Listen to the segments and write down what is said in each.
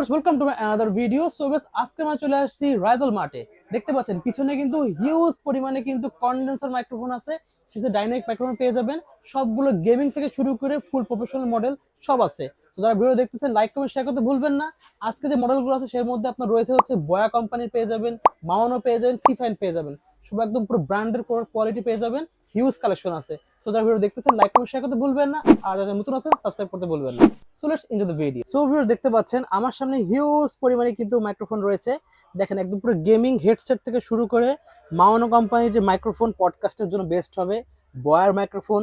Viewers welcome to my another video so বেশ আজকে আমরা চলে আসছি দেখতে পাচ্ছেন, পিছনে কিন্তু হিউজ পরিমাণে কিন্তু মাইক্রোফোন আছে। সেটা ডাইনামিক মাইক্রোফোন পেয়ে যাবেন। সবগুলো গেমিং থেকে শুরু করে ফুল প্রফেশনাল মডেল সব আছে। তো যারা ভিডিও দেখতেছেন লাইক কমেন্ট শেয়ার করতে ভুলবেন না। আজকে যে মডেলগুলো আছে মধ্যে আপনার রয়েছে হচ্ছে বয়া কোম্পানির পেয়ে যাবেন মাওয়ানো পেয়ে যাবেন ফিফাইন পেয়ে যাবেন। সব একদম পুরো ব্র্যান্ডের কোয়ালিটি পেয়ে যাবেন। হিউজ কালেকশন আছে। ভিডিও দেখতেছেন লাইক শেয়ার করতে ভুলবেন না। আর যারা নতুন আছেন সাবস্ক্রাইব করতে ভুলবেন না। So let's enjoy the video so দেখতে পাচ্ছেন, আমার সামনে হিউজ পরিমাণে কিন্তু মাইক্রোফোন রয়েছে। দেখেন, একদম পুরো গেমিং হেডসেট থেকে শুরু করে মাওয়ানো কোম্পানির যে মাইক্রোফোন পডকাস্টের জন্য বেস্ট হবে। বয়ার মাইক্রোফোন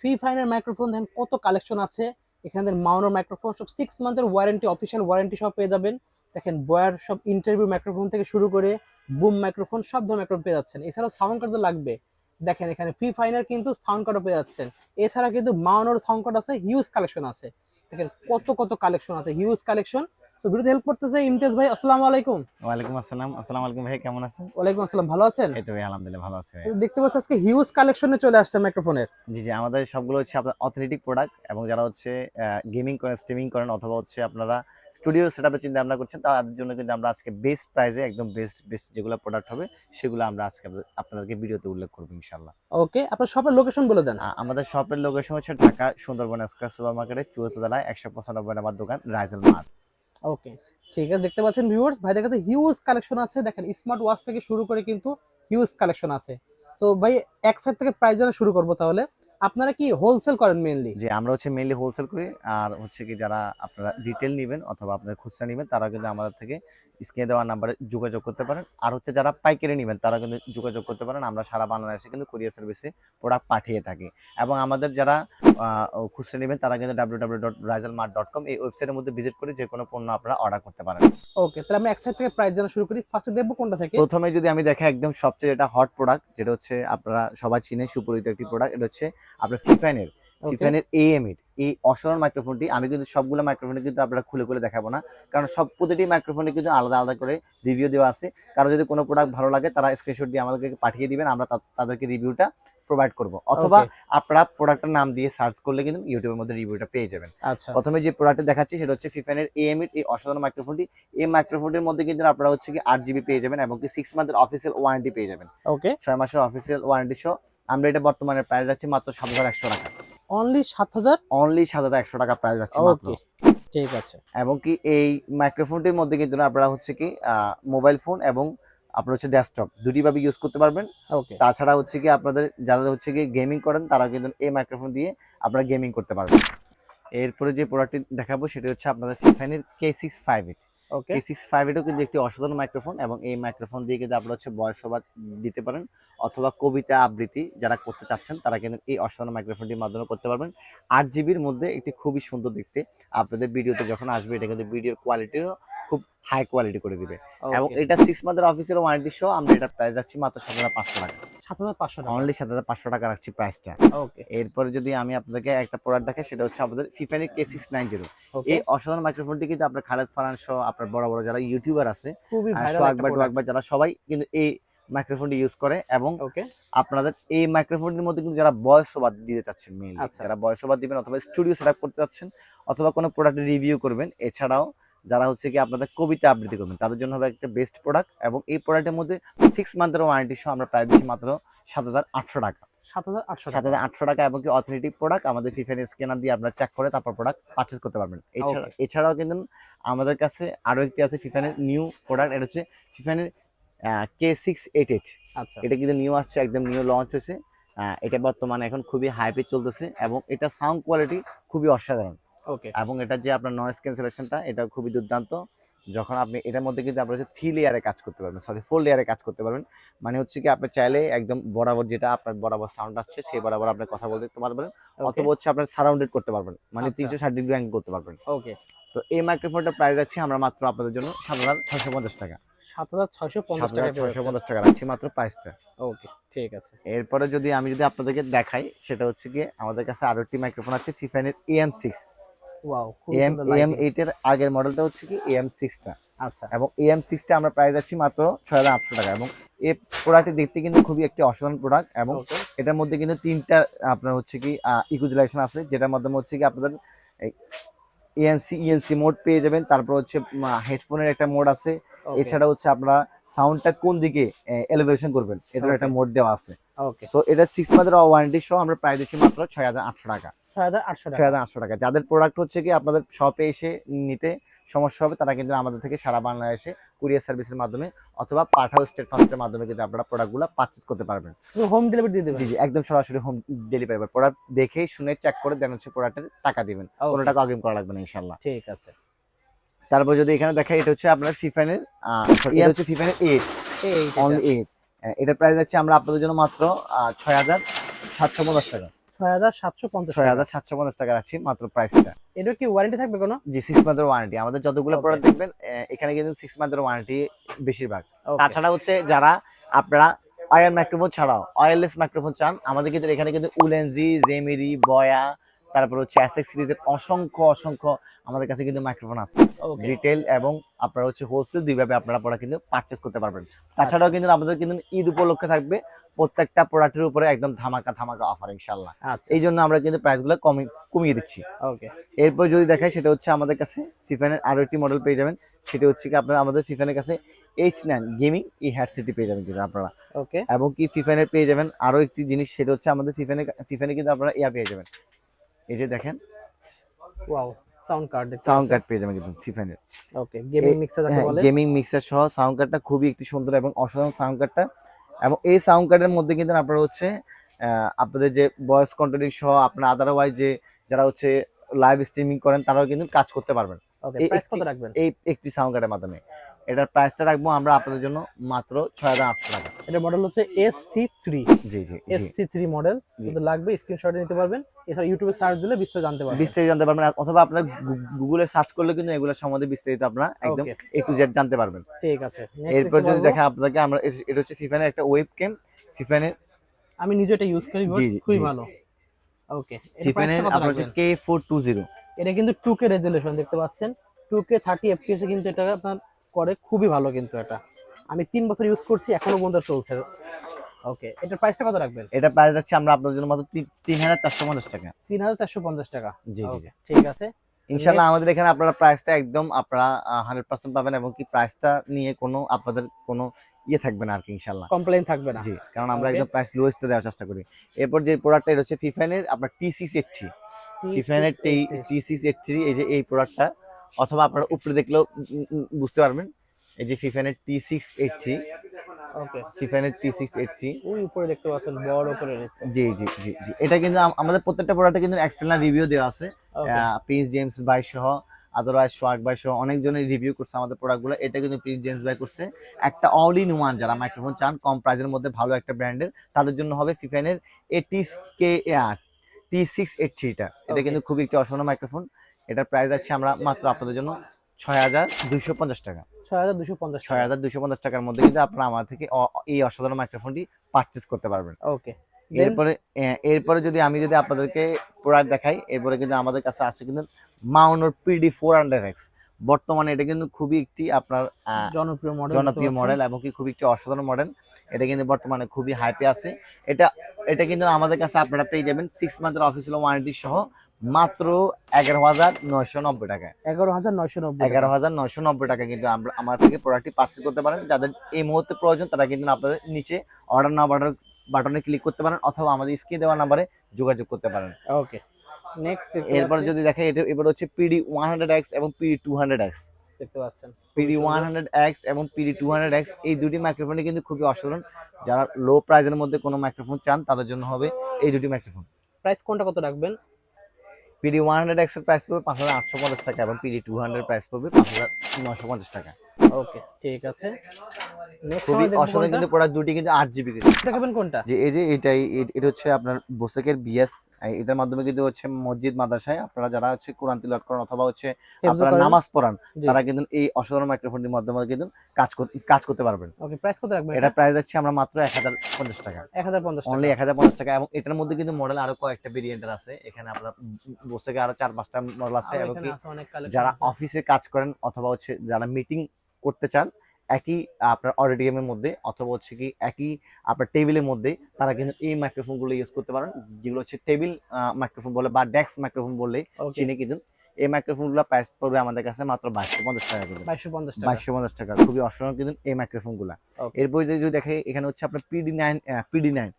ফি ফাইনের মাইক্রোফোন দেখেন কত কালেকশন আছে। এখানে মাওয়ানোর মাইক্রোফোন সব সিক্স মান্থের ওয়ারেন্টি অফিসিয়াল ওয়ারেন্টি সব পেয়ে যাবেন। দেখেন বয়ার সব ইন্টারভিউ মাইক্রোফোন থেকে শুরু করে বুম মাইক্রোফোন সব ধরনের মাইক্রোফোন পেয়ে যাচ্ছেন। এছাড়াও সাউন্ড কার্ড তো লাগবে। দেখেন এখানে ফ্রি ফাইনার কিন্তু সাউন্ড কার্ডও পেয়ে যাচ্ছেন। এছাড়া কিন্তু মাওনোর সাউন্ড কার্ড আছে হিউজ কালেকশন আছে। দেখেন কত কত কালেকশন আছে হিউজ কালেকশন তো ভিডিওতে হেল্প করতেছে ইমতিয়াজ ভাই আসসালামু আলাইকুম। ওয়ালাইকুম আসসালাম। আসসালামু আলাইকুম ভাই কেমন আছেন? ওয়ালাইকুম আসসালাম ভালো আছেন? এই তো ভাই আলহামদুলিল্লাহ ভালো আছি ভাই। দেখতে পাচ্ছি আজকে হিউজ কালেকশনে চলে আসছে মাইক্রোফোনের জি জি আমাদের সবগুলো হচ্ছে আপনার অথেন্টিক প্রোডাক্ট এবং যারা হচ্ছে গেমিং করেন স্ট্রিমিং করেন অথবা হচ্ছে আপনারা স্টুডিও সেটআপের চিন্তা ভাবনা করছেন তাদের জন্য কিন্তু আমরা আজকে বেস্ট প্রাইসে একদম বেস্ট বেস্ট যেগুলো প্রোডাক্ট হবে সেগুলো আমরা আজকে আপনাদের- আপনাদেরকে ভিডিওতে উল্লেখ করব ইনশাল্লাহ ওকে আপনার শপের লোকেশন বলে দেন। আমাদের শপের লোকেশন হচ্ছে ঢাকা সুন্দরবন স্কয়ার সুপার মার্কেটের চুয়াত্ত তলায় একশো পঁচানব্বই নাম্বার দোকান রাইজেল মার্ট। ওকে ঠিক আছে, দেখতে পাচ্ছেন ভিউয়ার্স ভাই কাছে হিউজ কালেকশন আছে। দেখেন স্মার্ট ওয়াচ থেকে শুরু করে কিন্তু হিউজ কালেকশন আছে। সো ভাই, এক সাইড থেকে প্রাইস জানা শুরু করব তাহলে। আপনারা কি হোলসেল করেন মেইনলি যে আমরা হচ্ছে মেইনলি হোলসেল করি। আর হচ্ছে কি, যারা আপনারা রিটেল নেবেন অথবা আপনারা খুচরা নেবেন, তারা কিন্তু আমাদের থেকে স্ক্রিনে দেওয়া নাম্বারে যোগাযোগ করতে পারেন। আর হচ্ছে যারা পাইকারি নেবেন তারা কিন্তু যোগাযোগ করতে পারেন। আমরা সারা বাংলাদেশে কিন্তু কুরিয়ার সার্ভিসে প্রোডাক্ট পাঠিয়ে থাকি। এবং আমাদের যারা খুচরা নেবেন তারা কিন্তু W W dot Raizal mart dot com এই ওয়েবসাইটের মধ্যে ভিজিট করে যে কোনো পণ্য আপনারা অর্ডার করতে পারেন। ওকে তাহলে আমি এক সাইড থেকে প্রাইস জানা শুরু করি। ফার্স্টে দেখব কোনটা থেকে। প্রথমে যদি আমি দেখি একদম সবচেয়ে যেটা হট প্রোডাক্ট যেটা হচ্ছে আপনারা সবাই চিনে সুপরিচিত একটি প্রোডাক্ট এটা হচ্ছে আপনার ফিফাইনের Okay. ফিফাইনের এএমইট এই অসাধারণ মাইক্রোফোনটি আমি কিন্তু সবগুলো মাইক্রোফোনে কিন্তু আপনারা খুলে খুলে দেখাবো না। কারণ সব প্রতিটি মাইক্রোফোনে কিন্তু আলাদা আলাদা করে রিভিউ দেওয়া আছে। কারও যদি কোনো প্রোডাক্ট ভালো লাগে তারা স্ক্রিনশট দিয়ে আমাদেরকে পাঠিয়ে দিবেন আমরা তাদেরকে রিভিউটা প্রোভাইড করব। অথবা আপনারা প্রোডাক্টের নাম দিয়ে সার্চ করলে কিন্তু ইউটিউবের মধ্যে রিভিউটা পেয়ে যাবেন। আচ্ছা। প্রথমে যে প্রোডাক্টটা দেখাচ্ছি সেটা হচ্ছে ফিফানের এএমইট এই অসাধারণ মাইক্রোফোনটি এই মাইক্রোফোনটির মধ্যে কিন্তু আপনারা হচ্ছে কি আট জিবি পেয়ে যাবেন এবং কি সিক্স মান্থের অফিসিয়াল ওয়ারেন্টি পেয়ে যাবেন। ওকে ছয় মাসের অফিসিয়াল ওয়ারেন্টি সহ। আমরা এটা বর্তমানে প্রাইস যাচ্ছি মাত্র সাত হাজার একশো টাকা। অনলি সাত হাজার? অনলি সাত হাজার একশো টাকা প্রাইস মাত্র। ঠিক আছে। এবং কি এই মাইক্রোফোনটির মধ্যে কিন্তু আপনারা হচ্ছে কি মোবাইল ফোন এবং আপনার হচ্ছে ডেস্কটপ দুটি ভাবে ইউজ করতে পারবেন। ওকে তাছাড়া হচ্ছে কি আপনাদের যারা হচ্ছে কি গেমিং করেন তারা কিন্তু এই মাইক্রোফোন দিয়ে আপনারা গেমিং করতে পারবেন। এরপরে যে প্রোডাক্টটি দেখাবো সেটা হচ্ছে আপনাদের ফিফাইনের K six five eight okay. Six five এটাও কিন্তু একটি অসাধারণ মাইক্রোফোন এবং এই মাইক্রোফোন দিয়ে কিন্তু আপনারা হচ্ছে ভয়েস ওভার দিতে পারেন অথবা কবিতা আবৃত্তি যারা করতে চাচ্ছেন তারা কিন্তু এই অসাধারণ মাইক্রোফোনটির মাধ্যমে করতে পারবেন। আট জিবির মধ্যে একটি খুবই সুন্দর দেখতে আপনাদের ভিডিওতে যখন আসবে এটা কিন্তু ভিডিওর কোয়ালিটিও খুব হাই কোয়ালিটি করে দিবে। এবং এটা সিক্স মান্থের অফিসের ওয়ারেন্টি সহ আমরা এটা প্রাইস যাচ্ছি মাত্র সাত হাজার পাঁচশো টাকা। সাত হাজার পাঁচশো টাকা। অনলি সাত হাজার পাঁচশো টাকা রাখছি প্রাইসটা ওকে। এরপরে যদি আমি আপনাদেরকে একটা প্রোডাক্ট সেটা হচ্ছে আমাদের Fifine K six nine zero এই অসাধারণ মাইক্রোফোনটি কিন্তু আপনার খালেদ ফারান সহ আপনার বড় বড় যারা ইউটিউবার আছে যারা সবাই কিন্তু এই মাইক্রোফোনটি ইউজ করে এবং ওকে আপনাদের এই মাইক্রোফোনটির মধ্যে কিন্তু যারা ভয়েস ওভার দিতে চাচ্ছেন মেইনলি আচ্ছা। যারা ভয়েস ওভার দিবেন অথবা স্টুডিও সেটআপ করতে চাচ্ছেন অথবা কোনো প্রোডাক্টের রিভিউ করবেন এছাড়াও যারা হচ্ছে কি আপনাদের কবিতা আবৃত্তি করবেন তাদের জন্য হবে একটা বেস্ট প্রোডাক্ট এবং এই প্রোডাক্টের মধ্যে সিক্স মান্থের ওয়ারেন্টি সহ আমরা প্রায় দিচ্ছি মাত্র সাত হাজার আটশো টাকা। সাত হাজার আটশো সাত টাকা এবং কি অথেন্টিক প্রোডাক্ট আমাদের ফিফেন স্ক্যানার দিয়ে আপনারা চেক করে তারপর প্রোডাক্ট পারচেস করতে পারবেন। এছাড়া এছাড়াও কিন্তু আমাদের কাছে আরও একটি আছে ফিফানের নিউ প্রোডাক্ট এটা হচ্ছে ফিফানের কে সিক্স এইট এইট আচ্ছা। এটা কিন্তু নিউ আসছে একদম নিউ লঞ্চ হয়েছে। এটা বর্তমানে এখন খুবই হাইপে চলতেছে এবং এটা সাউন্ড কোয়ালিটি খুবই অসাধারণ। ওকে এবং এটা যে আপনার নয়েজ ক্যান্সেলেশনটা এটা খুবই দুর্দান্ত। যখন আপনি এটার মধ্যে কিন্তু আপনার হচ্ছে থ্রি লেয়ারে কাজ করতে পারবেন সরি ফোর লেয়ারে কাজ করতে পারবেন। মানে হচ্ছে কি আপনি চাইলে একদম বরাবর যেটা আপনার বরাবর সাউন্ড আসছে সেই বরাবর আপনি কথা বলতে পারবেন। অথবা হচ্ছে আপনার সারাউন্ডেড করতে পারবেন মানে আচ্ছা। তিনশো ষাট ডিগ্রি অ্যাঙ্গেল করতে পারবেন। ওকে তো এই মাইক্রোফোনটা প্রাইস যাচ্ছে আমরা মাত্র আপনাদের জন্য সাত হাজার ছয়শো পঞ্চাশ টাকা। সাত হাজার ছয়শো পঞ্চাশ টাকা ছয়শো পঞ্চাশ টাকা রাখছি মাত্র প্রাইসটা ওকে ঠিক আছে। এরপরে যদি আমি যদি আপনাদেরকে দেখাই সেটা হচ্ছে কি আমাদের কাছে আরও একটি মাইক্রোফোন আছে ফিফাইনের AM six wow M M এর আগের মডেলটা হচ্ছে কি এম সিক্সটা আচ্ছা। এবং এম সিক্সটা আমরা প্রাইস যাচ্ছি মাত্র ছয় হাজার আটশো টাকা। এবং এই প্রোডাক্টটি দেখতে কিন্তু খুবই একটি অসাধারণ প্রোডাক্ট এবং এটার মধ্যে কিন্তু তিনটা আপনার হচ্ছে কি ইকুজুলেশন আছে যেটার মাধ্যমে হচ্ছে কি আপনাদের এএনসি ইএনসি মোড পেয়ে যাবেন। তারপর হচ্ছে হেডফোনের একটা মোড আছে। এছাড়া হচ্ছে আপনারা সাউন্ডটা কোন দিকে এলিভেশন করবেন এটার একটা মোড দেওয়া আছে। ওকে সো এটা সিক্স মান্থের ওয়ারেন্টি সহ আমরা প্রায় দিচ্ছি মাত্র ছয় হাজার আটশো টাকা। আটশো টাকা। যাদের প্রোডাক্ট হচ্ছে কি আপনাদের শপে এসে নিতে সমস্যা হবে তারা কিন্তু আমাদের থেকে সারা বাংলাদেশে কুরিয়ার সার্ভিসের মাধ্যমে অথবা পাঠাও স্টেট ফাস্টের মাধ্যমে কিন্তু আপনারা প্রোডাক্টগুলো পারচেস করতে পারবেন। হোম ডেলিভারি দিয়ে দেবেন? জি জি একদম সরাসরি হোম ডেলিভারি প্রোডাক্ট দেখেই শুনে চেক করে দেন হচ্ছে প্রোডাক্টের টাকা দিবেন। কোনো টাকা অগ্রিম করা লাগবে না ইনশাল্লাহ ঠিক আছে। তারপর যদি এখানে দেখা এটা হচ্ছে আপনার ফিফানের এটা হচ্ছে ফিফানের এইট অনলি এইট এটার প্রাইস যাচ্ছে আমরা আপনাদের জন্য মাত্র ছয় হাজার সাতশো পঞ্চাশ টাকা। ছয় হাজার সাতশো পঞ্চাশ ছয় হাজার সাতশো পঞ্চাশ টাকা রাখছি মাত্র প্রাইসটা এটা কি ওয়ারেন্টি থাকবে কোনো? জি সিক্স মান্থের ওয়ারেন্টি আমাদের যতগুলো প্রোডাক্ট দেখবেন এখানে কিন্তু সিক্স মান্থের ওয়ারেন্টি বেশিরভাগ। তাছাড়া হচ্ছে যারা আপনারা আয়ার মাইক্রোফোন ছাড়াও ওয়্যারলেস মাইক্রোফোন চান আমাদের কিন্তু এখানে কিন্তু উলেনজি জেমিরি বয়া তারপর হচ্ছে অ্যাসেক্স সিরিজের অসংখ্য অসংখ্য আমাদের কাছে কিন্তু মাইক্রোফোন আছে। রিটেল এবং আপনারা হচ্ছে হোলসেল দুইভাবে আপনারা প্রোডাক্ট কিন্তু পারচেস করতে পারবেন। তাছাড়াও কিন্তু আমাদের কিন্তু ঈদ উপলক্ষে থাকবে প্রত্যেকটা প্রোডাক্টের উপরে একদম ধামাকা ধামাকা অফার ইনশাল্লাহ আচ্ছা। এই জন্য আমরা কিন্তু প্রাইসগুলো কমিয়ে কমিয়ে দিচ্ছি। ওকে এরপর যদি দেখাই সেটা হচ্ছে আমাদের কাছে ফিফানের আরও একটি মডেল পেয়ে যাবেন। সেটা হচ্ছে কি আপনারা আমাদের ফিফানের কাছে এইচ নাইন গেমিং এই হ্যাডসেটটি পেয়ে যাবেন কিন্তু আপনারা। ওকে এবং কি ফিফানের পেয়ে যাবেন আরও একটি জিনিস সেটা হচ্ছে আমাদের ফিফানে ফিফানে কিন্তু আপনারা ইয়া পেয়ে যাবেন। এই যে দেখেন। Wow sound card sound card পেয়ে যাবেন কিন্তু ফিফানের ওকে গেমিং মিক্সার যাকে বলে। গেমিং মিক্সার সহ সাউন্ড কার্ডটা খুবই একটি সুন্দর এবং অসাধারণ সাউন্ড কার্ডটা এবং এই সাউন্ড কার্ডের মধ্যে কিন্তু আপনারা হচ্ছে আহ, আপনাদের যে ভয়েস কন্ট্রোলিং সহ আপনার আদারওয়াইজ যে যারা হচ্ছে লাইভ স্ট্রিমিং করেন তারাও কিন্তু কাজ করতে পারবেন। এই একটি সাউন্ড কার্ডের মাধ্যমে। এটার প্রাইসটা রাখব আমরা আপনাদের জন্য মাত্র ছয় হাজার আটশো টাকা। এটা মডেল হচ্ছে SC three G G SC three model. যদি লাগবে স্ক্রিনশট নিতে পারবেন। এছাড়া ইউটিউবে সার্চ দিলে বিস্তারিত জানতে পারবেন। বিস্তারিত জানতে পারবেন। অথবা আপনার গুগলে সার্চ করলে কিন্তু এগুলো সম্বন্ধে বিস্তারিত আপনারা একদম এ টু জেড জানতে পারবেন। ঠিক আছে। এরপর যদি পারব। দেখা আপনাকে আমরা এটা হচ্ছে ফিফানের একটা ওয়েব ক্যাম ফিফানের আমি নিজে এটা ইউজ করি খুবই ভালো। ওকে ফিফানের আপনার হচ্ছে কে ফোর টু জিরো এটা কিন্তু 2K রেজোলিউশন দেখতে পাচ্ছেন। 2K 30 এফপিএস এ কিন্তু এটা আপনার করে খুবই ভালো কিন্তু এটা। আমি তিন বছর ইউজ করছি এখনও পর্যন্ত চলছে। ওকে এটার প্রাইসটা কত রাখবেন? এটা প্রাইস যাচ্ছে আমরা আপনাদের জন্য মাত্র তিন- হাজার চারশো পঞ্চাশ টাকা। তিন হাজার চারশো পঞ্চাশ টাকা? জি জি ঠিক আছে। ইনশাল্লাহ আমাদের এখানে আপনারা প্রাইসটা একদম আপনারা হান্ড্রেড পার্সেন্ট পাবেন এবং কি প্রাইসটা নিয়ে কোনো আপনাদের কোনো ইয়ে থাকবে না আর কি ইনশাল্লাহ কমপ্লেইন থাকবে না। জি কারণ আমরা একদম প্রাইস লোয়েস্টে দেওয়ার চেষ্টা করি। এরপর যে প্রোডাক্টটা এটা হচ্ছে ফিফানের আপনার T six eight three ফিফানের T T six eight three এই যে এই প্রোডাক্টটা অথবা আপনারা উপরে দেখলেও বুঝতে পারবেন। এই যে ফিফানের T six eight three okay ফিফানের T six eight three ওই উপরে দেখতে পাচ্ছেন বড় করে জি জি জি জি। এটা কিন্তু আমাদের প্রত্যেকটা প্রোডাক্টে কিন্তু এক্সটার্নাল রিভিউ দেওয়া আছে। প্রিন্স জেমস বাই সহ আদারওয়াইজ সোয়াগ বাই সহ অনেকজনের রিভিউ করছে আমাদের প্রোডাক্টগুলো এটা কিন্তু প্রিন্স জেমস বাই করছে। একটা অল ইন ওয়ান যারা মাইক্রোফোন চান কম প্রাইসের মধ্যে ভালো একটা ব্র্যান্ডের তাদের জন্য হবে ফিফেনের এটি কে টি সিক্স এইট থ্রিটা এটা কিন্তু খুবই একটি অসাধারণ মাইক্রোফোন এটার প্রাইস আছে আমরা মাত্র আপনাদের জন্য ছয় হাজার দুইশো পঞ্চাশ টাকা। ছয় হাজার দুশো পঞ্চাশ ছয় হাজার দুইশো পঞ্চাশ টাকার মধ্যে কিন্তু আপনারা আমার থেকে এই অসাধারণ মাইক্রোফোনটি পারচেস করতে পারবেন। ওকে এরপরে এরপরে যদি আমি যদি আপনাদেরকে প্রোডাক্ট দেখাই এরপরে কিন্তু আমাদের কাছে আসছে কিন্তু মাউনোর পিডি ফোর হান্ড্রেড এক্স বর্তমানে এটা কিন্তু খুবই একটি আপনার জনপ্রিয় মডেল জনপ্রিয় মডেল এবং কি খুবই একটি অসাধারণ মডেল এটা কিন্তু বর্তমানে খুবই হাইপে আছে। এটা এটা কিন্তু আমাদের কাছে আপনারা পেয়ে যাবেন সিক্স মান্থের অফিসিয়াল ওয়ারেন্টি সহ মাত্র এগারো হাজার নয়শো নব্বই টাকা এগারো হাজার নয়শো নব্বই এগারো হাজার নয়শো নব্বই টাকা কিন্তু আমরা আমার থেকে প্রোডাক্টটি পার্সেল করতে পারেন। যাদের এই মুহূর্তে প্রয়োজন তারা কিন্তু আপনাদের নিচে অর্ডার না বাটন বাটনে ক্লিক করতে পারেন অথবা আমাদের স্ক্রিনে দেওয়া নাম্বারে যোগাযোগ করতে পারেন। ওকে নেক্সট এরপর যদি দেখেন এটা এবার হচ্ছে পিডি ওয়ান হান্ড্রেড এক্স এবং পিডি টু হান্ড্রেড এক্স দেখতে পাচ্ছেন। পিডি ওয়ান হান্ড্রেড এক্স এবং পিডি টু হান্ড্রেড এক্স এই দুটি মাইক্রোফোনই কিন্তু খুবই অসাধারণ। যারা লো প্রাইসের মধ্যে কোনো মাইক্রোফোন চান তাদের জন্য হবে এই দুটি মাইক্রোফোন প্রাইস কোনটা কত রাখবেন? পিডি ওয়ান হান্ড্রেড এক্সের প্রাইস পড়বে পাঁচ হাজার আটশো পঞ্চাশ টাকা এবং পিডি টু হান্ড্রেড প্রাইস পড়বে পাঁচ হাজার নশো পঞ্চাশ টাকা। ওকে ঠিক আছে। খুবই অসাধারণ কিন্তু প্রোডাক্ট দুটি কিন্তু আট জিবি দেখাবেন কোনটা? যে এই যে এটাই এটা হচ্ছে আপনার বোসেকের বিএস এটার মাধ্যমে কিন্তু হচ্ছে মসজিদ মাদ্রাসায় আপনারা যারা হচ্ছে কোরআন তিলাওয়াত করেন অথবা হচ্ছে আপনারা নামাজ পড়ান তারা কিন্তু এই অসাধারণ মাইক্রোফোনটির মাধ্যমে কিন্তু কাজ কাজ করতে পারবেন। ওকে প্রাইস কত রাখবেন এটা প্রাইস আছে আমরা মাত্র এক হাজার পঞ্চাশ টাকা। এক হাজার পঞ্চাশ অনলি টাকা এক হাজার পঞ্চাশ টাকা এবং এটার মধ্যে কিন্তু মডেল আরও কয়েকটা ভেরিয়েন্টের আছে। এখানে আপনার বোসেকে আরও চার পাঁচটা মডেল আছে এবং যারা অফিসে কাজ করেন অথবা হচ্ছে যারা মিটিং করতে চান একই আপনার অডিটোরিয়ামের মধ্যে অথবা হচ্ছে কি একই আপনার টেবিলের মধ্যে তারা কিন্তু এই মাইক্রোফোনগুলো ইউজ করতে পারেন যেগুলো হচ্ছে টেবিল মাইক্রোফোন বলে বা ডেস্ক মাইক্রোফোন ওকে চিনে কিন্তু এই মাইক্রোফোনগুলো প্রাইস পড়বে আমাদের কাছে মাত্র বাইশশো পঞ্চাশ টাকা কিন্তু বাইশশো পঞ্চাশ বাইশশো পঞ্চাশ টাকা খুবই অসাধারণ কিন্তু এই মাইক্রোফোনগুলো. এরপর যদি যদি দেখে এখানে হচ্ছে আপনার PD nine PD nine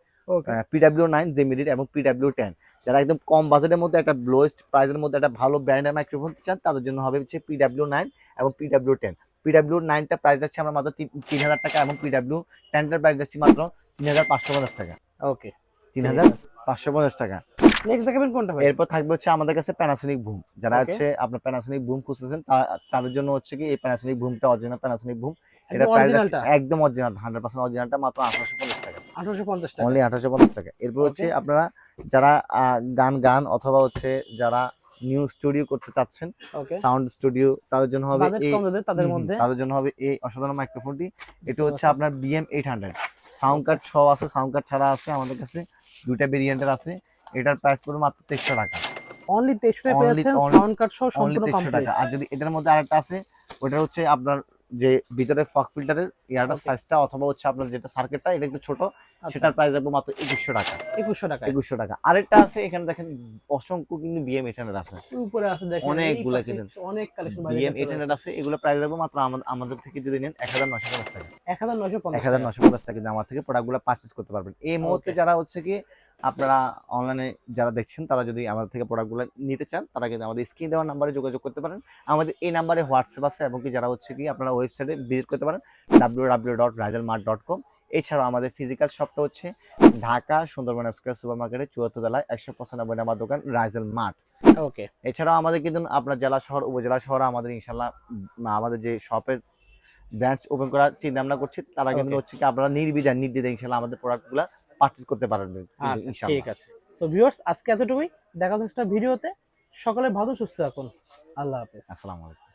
PW nine জেমিডিট এবং পিডাব্লিউ টেন যারা একদম কম বাজেটের মধ্যে একটা লোয়েস্ট প্রাইসের মধ্যে একটা ভালো ব্র্যান্ডের মাইক্রোফোন চান তাদের জন্য হবে হচ্ছে পিডাব্লিউ নাইন এবং পিডাব্লিউ টেন পিডাব্লিউ নাইনটা প্রাইস যাচ্ছে আমরা মাত্র তিন হাজার টাকা এবং পিডাব্লিউ টেনটার প্রাইস যাচ্ছে মাত্র তিন হাজার পাঁচশো পঞ্চাশ টাকা। ওকে তিন হাজার পাঁচশো পঞ্চাশ টাকা। নেক্সট দেখাবেন কোনটা এরপর থাকবে হচ্ছে আমাদের কাছে প্যানাসোনিক বুম যারা হচ্ছে আপনার প্যানাসোনিক বুম খুঁজতেছেন তাদের জন্য হচ্ছে কি এই প্যানাসোনিক বুমটা অরিজিনাল প্যানাসোনিক বুম এটা প্রাইস একদম অরিজিনাল হান্ড্রেড পার্সেন্ট অরিজিনালটা মাত্র আঠারোশো পঞ্চাশ টাকা। আঠারোশো পঞ্চাশ টাকা। অনলি আঠারোশো পঞ্চাশ টাকা। এরপর হচ্ছে আপনারা যারা গান গান অথবা হচ্ছে যারা নিউ স্টুডিও করতে চাচ্ছেন। সাউন্ড স্টুডিও তাদের জন্য হবে এই তাদের মধ্যে? তাদের জন্য হবে এই অসাধারণ মাইক্রোফোনটি এটা হচ্ছে। আপনার BM eight hundred sound card সহ আছে সাউন্ড কার্ড ছাড়া আছে আমাদের কাছে দুইটা ভেরিয়েন্টের আছে। এটার প্রাইস পড়বে মাত্র তেইশশো টাকা। অনলি তেইশশো টাকা পেয়ে Only- যাচ্ছেন only- সাউন্ড কার্ড সহ সম্পূর্ণ টাকা। আর যদি এটার মধ্যে আরেকটা আছে ওটা হচ্ছে আপনার যে ভিতরে ফক ফিল্টারের ইয়ারটা সাইজটা অথবা হচ্ছে আপনার যেটা সার্কিটটা এটা একটু ছোট। আচ্ছা। সেটার প্রাইস রাখব মাত্র একুশশো টাকা। একুশশো টাকা। একুশশো টাকা। আরেকটা আছে এখানে দেখেন অসংখ্য কিন্তু বিএম এইট হান্ড্রেড আছে। উপরে আছে দেখেন অনেকগুলা কিনেন। অনেক কালেকশন বিএম এইট হান্ড্রেড আছে এগুলো প্রাইস রাখব মাত্র আমাদের- থেকে যদি নেন এক হাজার নশো পঞ্চাশ টাকা। এক হাজার এক পঞ্চাশ হাজার নশো পঞ্চাশ টাকা কিন্তু আমার থেকে প্রোডাক্টগুলো পারচেস করতে পারবেন। এই মুহূর্তে যারা হচ্ছে কি আপনারা অনলাইনে যারা দেখছেন তারা যদি আমাদের থেকে প্রোডাক্টগুলো নিতে চান তারা কিন্তু আমাদের স্ক্রিন দেওয়ার নাম্বারে যোগাযোগ করতে পারেন। আমাদের এই নাম্বারে হোয়াটসঅ্যাপ আছে এবং কি যারা হচ্ছে কি আপনারা ওয়েবসাইটে ভিজিট করতে পারেন W W dot Rajal mart dot com এছাড়াও আমাদের ফিজিক্যাল শপটা হচ্ছে ঢাকা সুন্দরবন স্কোয়ার সুপার মার্কেটের চুয়াত্তর তলায় একশো পঁচানব্বই নাম্বার দোকান রাইজেল মার্ট ওকে এছাড়াও আমাদের কিন্তু আপনার জেলা শহর উপজেলা শহর আমাদের ইনশাল্লাহ আমাদের যে শপের ব্রাঞ্চ ওপেন করার চিন্তা ভাবনা করছি তারা কিন্তু হচ্ছে কি আপনারা নির্বিধান নির্দ্বিধায় ইনশাল্লাহ আমাদের প্রোডাক্টগুলো পারচেজ করতে পারবেন আচ্ছা ঠিক আছে। তো ভিউয়ার্স আজকে এতটুকুই। দেখা হচ্ছে ভিডিওতে সকলে ভালো সুস্থ থাকুন। আল্লাহ হাফেজ। আসসালামু আলাইকুম।